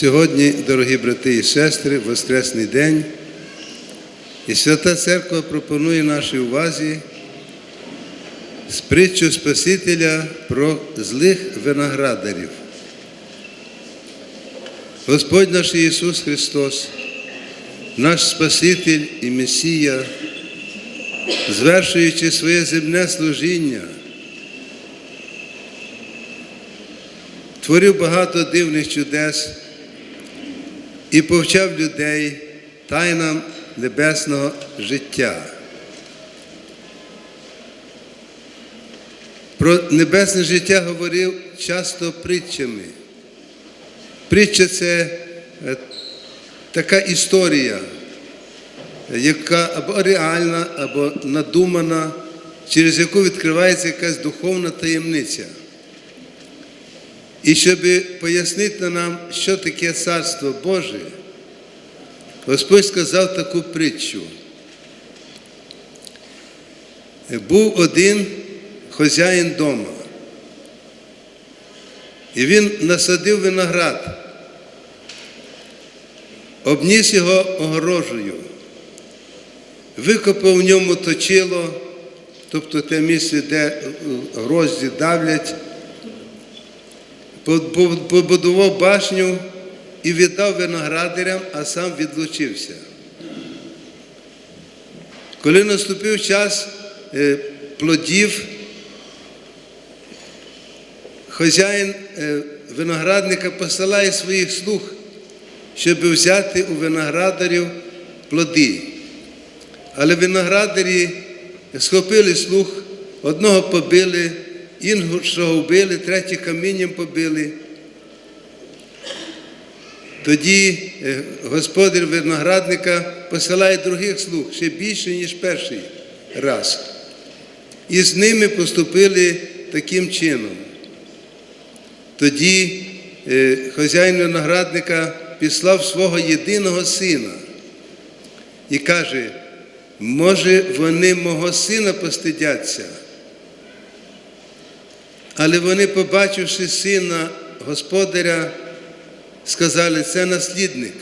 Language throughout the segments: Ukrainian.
Сьогодні, дорогі брати і сестри, Воскресний день. І Свята Церква пропонує нашій увазі з притчу Спасителя про злих виноградарів. Господь наш Ісус Христос, наш Спаситель і Месія, звершуючи своє земне служіння, творив багато дивних чудес і повчав людей тайнам небесного життя. Про небесне життя говорив часто притчами. Притча це е, така історія, яка або реальна, або надумана, через яку відкривається якась духовна таємниця. І щоб пояснити нам, що таке Царство Боже, Господь сказав таку притчу. Був один хазяїн дома, і він насадив виноград, обніс його огорожею, викопав в ньому точило, тобто те місце, де грозді давлять, побудував башню і віддав виноградарям, а сам відлучився. Коли наступив час е, плодів, хазяїн е, виноградника посилає своїх слуг, щоб взяти у виноградарів плоди. Але виноградарі схопили слух, одного побили, іншого вбили, третє камінням побили. Тоді е, господар виноградника посилає других слуг ще більше, ніж перший раз. І з ними поступили таким чином. Тоді е, хазяїн виноградника післав свого єдиного сина і каже, може, вони мого сина постидяться. Але вони, побачивши сина господаря, сказали, це наслідник,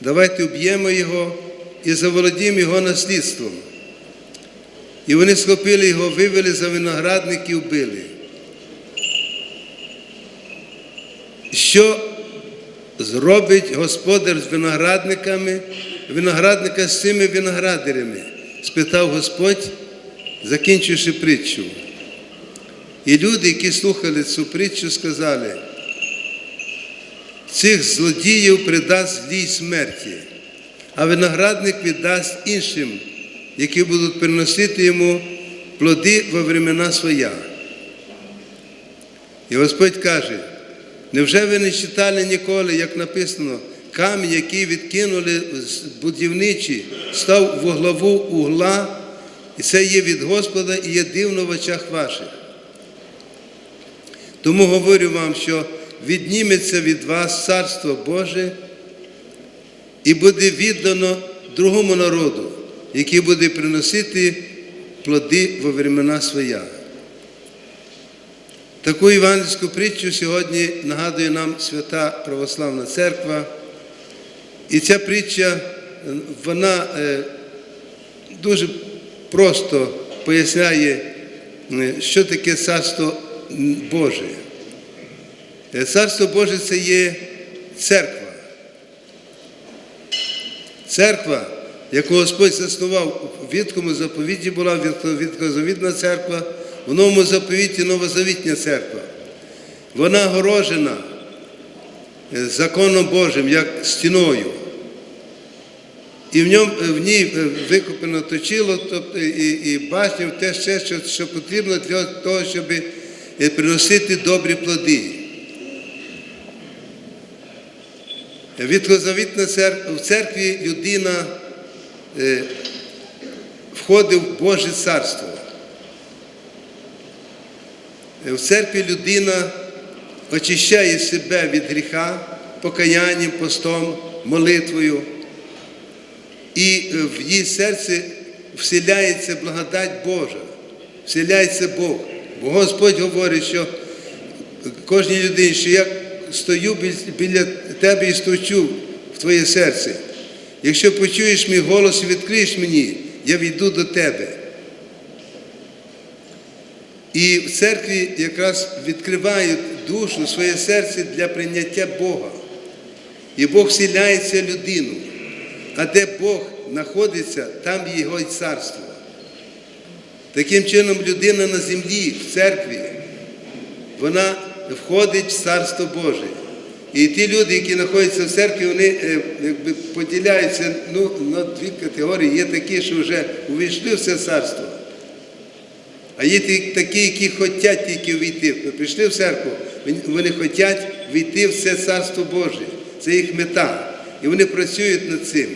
давайте вб'ємо його і заволодіємо його наслідством. І вони схопили його, вивели за виноградник і вбили. Що зробить господар з виноградниками, виноградника з цими виноградарями? спитав Господь, закінчивши притчу. І люди, які слухали цю притчу, сказали, цих злодіїв придасть злій смерті, а виноградник віддасть іншим, які будуть приносити йому плоди во времена своя. І Господь каже, невже ви не читали ніколи, як написано, камінь, який відкинули будівничі, став во главу угла, і це є від Господа і є дивно в очах ваших. Тому говорю вам, що відніметься від вас Царство Боже і буде віддано другому народу, який буде приносити плоди во времена своя. Таку івангельську притчу сьогодні нагадує нам Свята Православна Церква. І ця притча, вона дуже просто поясняє, що таке Царство Боже. Царство Боже це є церква. Церква, яку Господь заснував у Віткому заповіті, була відкозавідна церква, в новому заповіті новозавітня церква. Вона огорожена законом Божим, як стіною. І в ньому, в ній викупено точило, тобто і, і башня, те ще, що, що потрібно для того, щоб приносити добрі плоди. Відкозавітна церква, в церкві людина е, входить в Боже царство. В церкві людина очищає себе від гріха, покаянням, постом, молитвою. І в її серці вселяється благодать Божа, вселяється Бог. Бо Господь говорить, що кожній людині, що як стою біля тебе і стучу в твоє серце. Якщо почуєш мій голос і відкриєш мені, я війду до тебе. І в церкві якраз відкривають душу, своє серце для прийняття Бога. І Бог вселяється людину. А де Бог знаходиться, там його і царство. Таким чином, людина на землі, в церкві, вона входить в Царство Боже. І ті люди, які знаходяться в церкві, вони е, якби, поділяються ну, на дві категорії. Є такі, що вже увійшли в це царство. А є такі, які хочуть тільки війти. Прийшли в церкву, вони хочуть війти в це царство Боже. Це їх мета. І вони працюють над цим.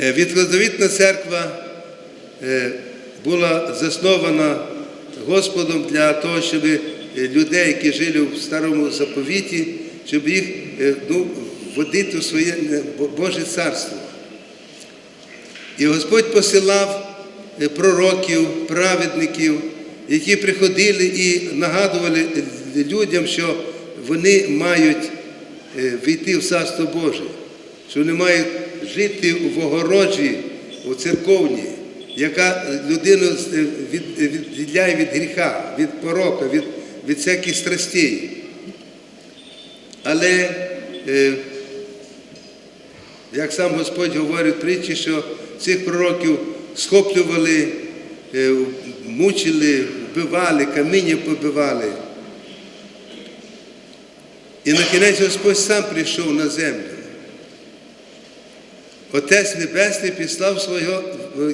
Е, Відходовітна церква е, була заснована Господом для того, щоб е, людей, які жили в старому заповіті, щоб їх ну, вводити у своє Боже царство. І Господь посилав пророків, праведників, які приходили і нагадували людям, що вони мають війти в Царство Боже, що вони мають жити в огорожі, у церковні, яка людину е, від- е, відділяє від гріха, від порока, від, від всяких страстей. Але е, як сам Господь говорить притчі, що цих пророків схоплювали, мучили, вбивали, каміння побивали. І на кінець Господь сам прийшов на землю. Отець Небесний післав свого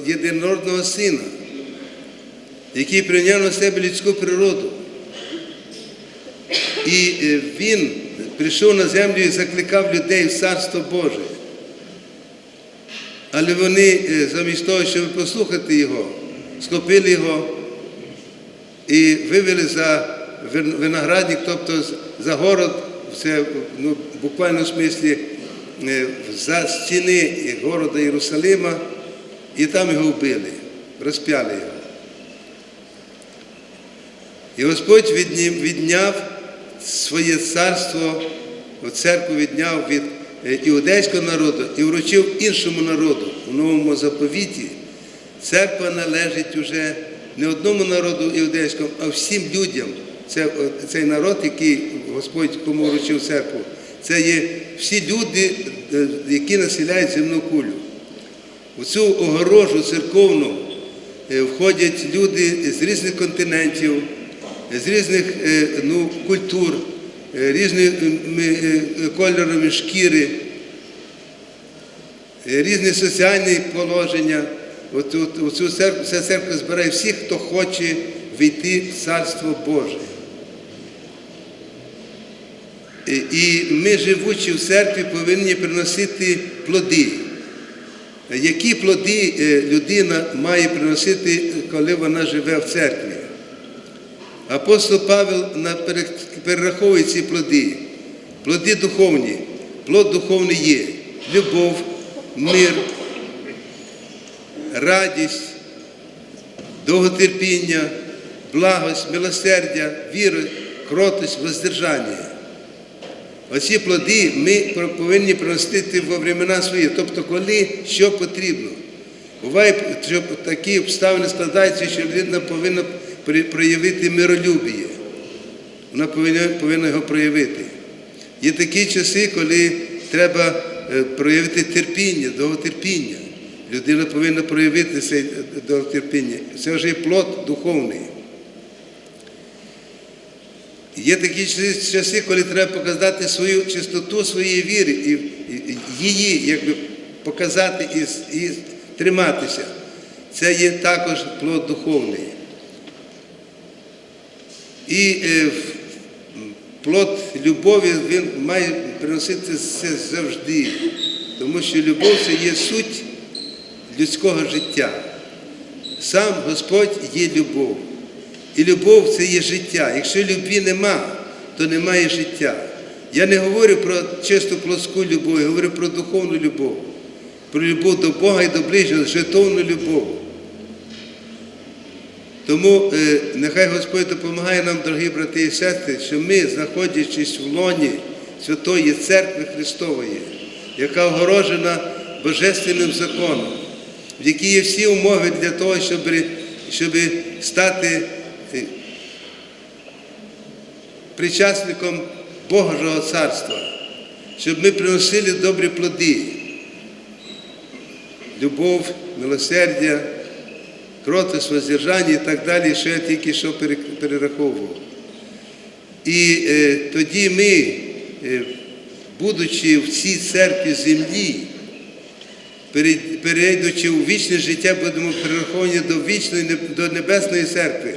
єдинородного сина, який прийняв на себе людську природу. І е, він прийшов на землю і закликав людей в Царство Боже. Але вони е, замість того, щоб послухати його, схопили його і вивели за виноградник, тобто за город, це ну, в буквальному смислі е, за стіни города Єрусалима, і там його вбили, розп'яли його. І Господь відняв своє царство, церкву відняв від е, іудейського народу і вручив іншому народу у новому заповіті. Церква належить уже не одному народу іудейському, а всім людям. Це, е, цей народ, який Господь кому вручив церкву, це є всі люди, е, які населяють земну кулю. У цю огорожу церковну е, входять люди з різних континентів, з різних е, ну, культур, різними кольорами шкіри, різні соціальні положення. От цю церкву, ця церква збирає всіх, хто хоче війти в Царство Боже. І- І ми, живучи в церкві, повинні приносити плоди. Які плоди е, людина має приносити, коли вона живе в церкві? Апостол Павел перераховує ці плоди. Плоди духовні. Плод духовний є любов, мир, радість, довготерпіння, благость, милосердя, віра, кротость, воздержання. Оці плоди ми повинні приносити во времена свої, тобто коли що потрібно. Буває, що такі обставини складаються, що людина повинна проявити миролюбіє. Вона повинна, його проявити. Є такі часи, коли треба е, проявити терпіння, довготерпіння. Людина повинна проявити це е, довготерпіння. Це вже плод духовний. Є такі часи- коли треба показати свою чистоту своєї віри і, її якби, показати і, і триматися. Це є також плод духовний. І е, плод любові він має приносити це завжди, тому що любов це є суть людського життя. Сам Господь є любов. І любов це є життя. Якщо любві нема, то немає життя. Я не говорю про чисто плоску любов, я говорю про духовну любов, про любов до Бога і до ближнього, жертовну любов. Тому е, нехай Господь допомагає нам, дорогі брати і сестри, що ми, знаходячись в лоні Святої Церкви Христової, яка огорожена Божественним законом, в якій є всі умови для того, щоб, щоб стати е, причасником Божого Царства, щоб ми приносили добрі плоди, любов, милосердя, кротость, воздержання і так далі, що я тільки що перераховував. І е, тоді ми, е, будучи в цій церкві землі, перейдучи у вічне життя, будемо перераховані до вічної, до Небесної церкви,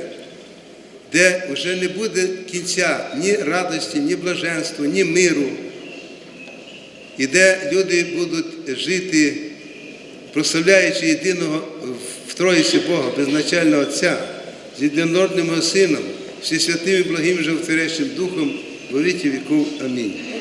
де вже не буде кінця ні радості, ні блаженства, ні миру, і де люди будуть жити, прославляючи єдиного в Троїці Бога, безначального Отця, з єдинородним Сином, всесвятим і благим животворящим Духом, во віки віков. Амінь.